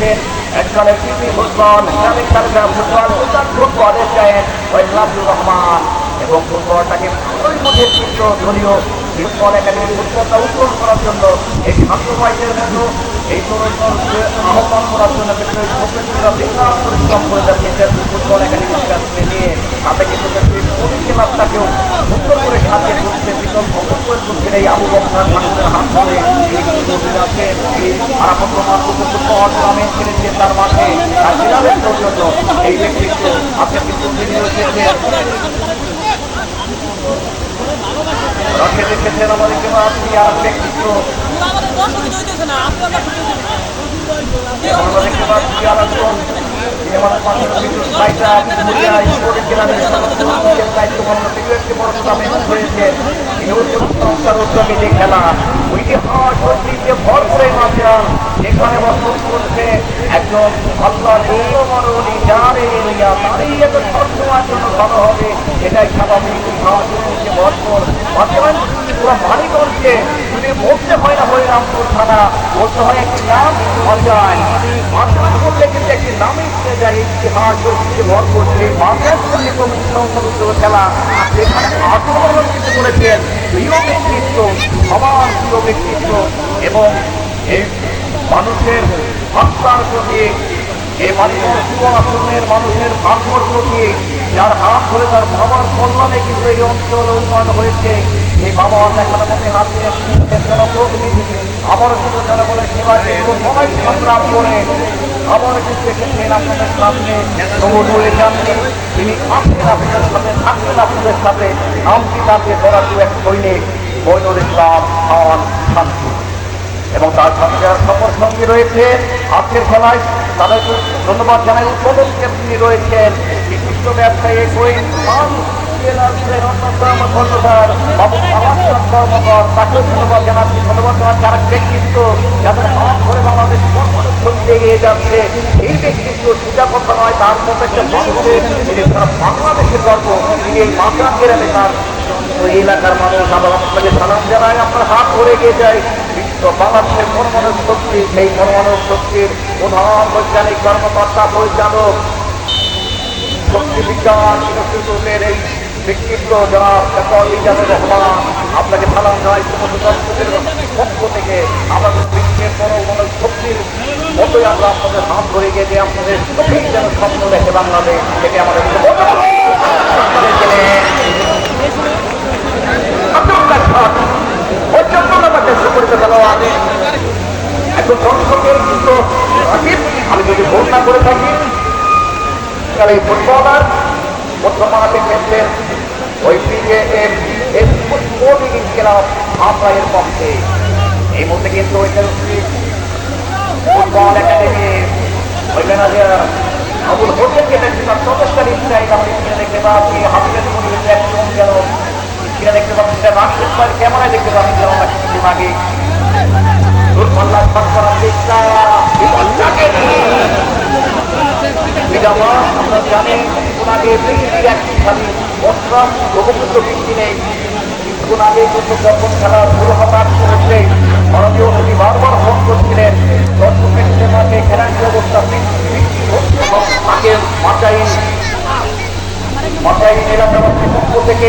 দেখেছেন একজনের পিপি ফুটবল ইসলামিক তালিকা ফুটবল সুলতান ফুটবলের জায়েন ওয়াইলাদুর রহমান। এবং ফুটবলটাকে চিত্র ধনীয় ফুটবল একাডেমি ফুটবলটা উত্তোলন করার জন্য এই ছাত্রবাহীদের মতো এই তরুণকে আহ্বান করার জন্য প্রফেসররা পরিশ্রম করে যাচ্ছে ফুটবল একাডেমির কাছ নিয়ে। তাতে কিন্তু সুন্দর করে তুলছে বিশাল ভ্রমণ করে তুলছেন এই আবু বকর ঠাকুরের হাত ধরে। এই ছবি আছে। এই আরাফত রহমান ফুটবল টুর্নামেন্ট খেলেছে তার মাঠে। আর ক্রীড়াদের পর্যন্ত এই ব্যক্তিত্ব আজকে কিন্তু তিনি হয়েছে রক্ষে দেখেছেন আমাদেরকে আপনি আর ব্যক্তিত্ব আমাদের দেখতে পাচ্ছি আর একজন সংস্থার উদ্যোগে যে খেলা ঐতিহাস ঐতিহ্যে ভর করে মাত্রা এখানে বসবাস করছে একজন আল্লাহ মরণী যারে জন্য ভালো হবে, এটাই স্বাভাবিক। ঐতিহ্যে ভরপুর বর্তমান পুরো মানিগঞ্জকে যদি বলতে হয় না হরিরামপুর থানা বলতে হয় একটি নাম অঞ্চল বর্তমান করলে কিন্তু একটি নামই শুনে যায়, ইতিহাস ঐতিহ্যে ভরপুর সেই বাংলাদেশ পল্লী কমিটি সংসদ খেলা সেখানে কিন্তু করেছেন প্রিয় ব্যক্তিত্ব, সবার এবং এই মানুষের হত্যার প্রতি এই মানুষের যুবাশ্রমের মানুষের ভাগ্যর প্রতি যার হাত ধরে তার বাবার কল্যাণে কিন্তু এই অঞ্চল উন্নয়ন হয়েছে। এই বাবা দেখানো মনে হাত দিয়ে জনপ্রতিনিধি আবার কিন্তু জনগণের কিন্তু সবাই সংগ্রাম করে। আবার কিন্তু এসেছেন আপনাদের সামনে সমুদ্র সামনে তিনি আসছেন আপনাদের সাথে থাকবেন আপনাদের সাথে নামটি তাকে ধরা দু এক সৈনিক বৈনুল ইসলাম খান শান্তি। এবং তার সাথে যারা সফর সঙ্গী রয়েছে, আজকের খেলায় তাদেরকে ধন্যবাদ জানাই। উদ্বোধন তিনি রয়েছেন বিশিষ্ট ব্যবসায়ী ধন্যবাদ ধন্যবাদ হাত এই তার এলাকার মানুষ। আবার আপনাকে সালাম জানাই। আপনার হাত ধরে এগিয়ে যায় বিশ্ব বাংলাদেশের পরমাণু শক্তি সেই পরমাণু শক্তির প্রধান বৈজ্ঞানিক কর্মকর্তা, পরিচালক, শক্তি বিজ্ঞান এই ব্যক্তিত্ব যারা ইজাজুর রহমান। আপনাকে সালাম জানাই থেকে। আমাদের বিশ্বের শক্তির আমরা আপনাদের হাত ধরে গিয়ে আপনাদের সঠিক যেন স্বপ্ন দেখে থেকে আমাদের আব্দুল্লাহ আমাদের সুপরিচিত খেলোয়াড় একজন দর্শকের কিন্তু আমি যদি ভোট না করে থাকি, তাহলে এই ফুটবলার প্রথমাতে খেলছেন ওই স্পোর্টিং ক্লাব আমরাইয়ের পক্ষে। এই মুহূর্তে কিন্তু ওই ফুটবল একাডেমি। ওই ম্যানেজার আবুল হোসেনকে দেখছি তার চমৎকার ইচ্ছাই আমরা দেখতে পাচ্ছি হাফিজের মধ্যে একদম যেন স্ক্রিনে দেখতে পাচ্ছি সেটা ভাই ক্যামেরায় দেখতে পাচ্ছি যেন আমরা কিছুদিন আগে দুর্বল্লার সরকার চেষ্টা বিপদটাকে বিজামা আমরা জানি ওনাকে বৃষ্টির একটি খালি বস্ত্রাম উপযুক্ত বৃষ্টি নেই কিছুক্ষণ আগে খেলা শুরু হঠাৎ করেছে ভারতীয় নদী বারবার ফোন করছিলেন দর্শকের সিনেমাকে খেলার যে অবস্থা আগে পক্ষ থেকে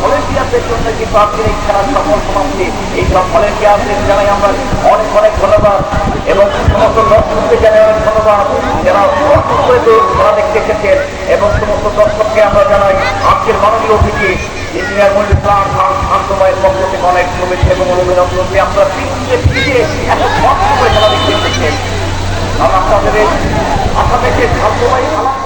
ভলেন্টিয়ারদের জন্য কিন্তু আজকের খেলার সফল সমাপ্তি। এই সব ভলেন্টিয়ারদের জানাই আমরা অনেক অনেক ধন্যবাদ এবং সমস্ত দর্শকদের অনেক ধন্যবাদ। যারা দেখতে এসেছেন এবং সমস্ত দর্শককে আমরা জানাই আজকের মাননীয় অতিথি, ইঞ্জিনিয়ার মহিল ইসলাম শান্তময়ের পক্ষ থেকে অনেক শুভেচ্ছা এবং অভিনন্দন। দিয়ে আপনারা পিছিয়ে পিছিয়ে এত খেলা দেখতে এসেছেন। আমরা আপনাদের আপনাদেরকে শান্তময় খেলা।